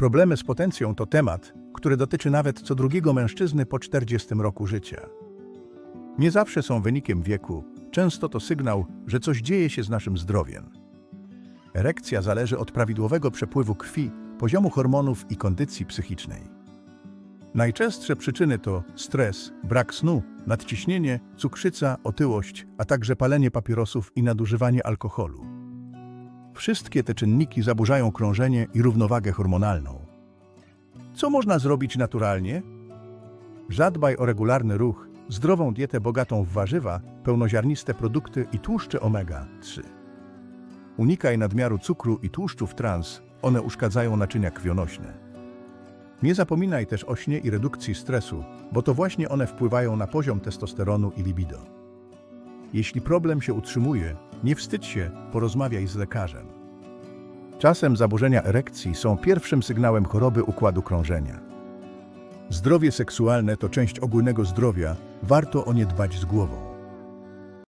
Problemy z potencją to temat, który dotyczy nawet co drugiego mężczyzny po 40 roku życia. Nie zawsze są wynikiem wieku, często to sygnał, że coś dzieje się z naszym zdrowiem. Erekcja zależy od prawidłowego przepływu krwi, poziomu hormonów i kondycji psychicznej. Najczęstsze przyczyny to stres, brak snu, nadciśnienie, cukrzyca, otyłość, a także palenie papierosów i nadużywanie alkoholu. Wszystkie te czynniki zaburzają krążenie i równowagę hormonalną. Co można zrobić naturalnie? Zadbaj o regularny ruch, zdrową dietę bogatą w warzywa, pełnoziarniste produkty i tłuszcze omega-3. Unikaj nadmiaru cukru i tłuszczów trans, one uszkadzają naczynia krwionośne. Nie zapominaj też o śnie i redukcji stresu, bo to właśnie one wpływają na poziom testosteronu i libido. Jeśli problem się utrzymuje, nie wstydź się, porozmawiaj z lekarzem. Czasem zaburzenia erekcji są pierwszym sygnałem choroby układu krążenia. Zdrowie seksualne to część ogólnego zdrowia, warto o nie dbać z głową.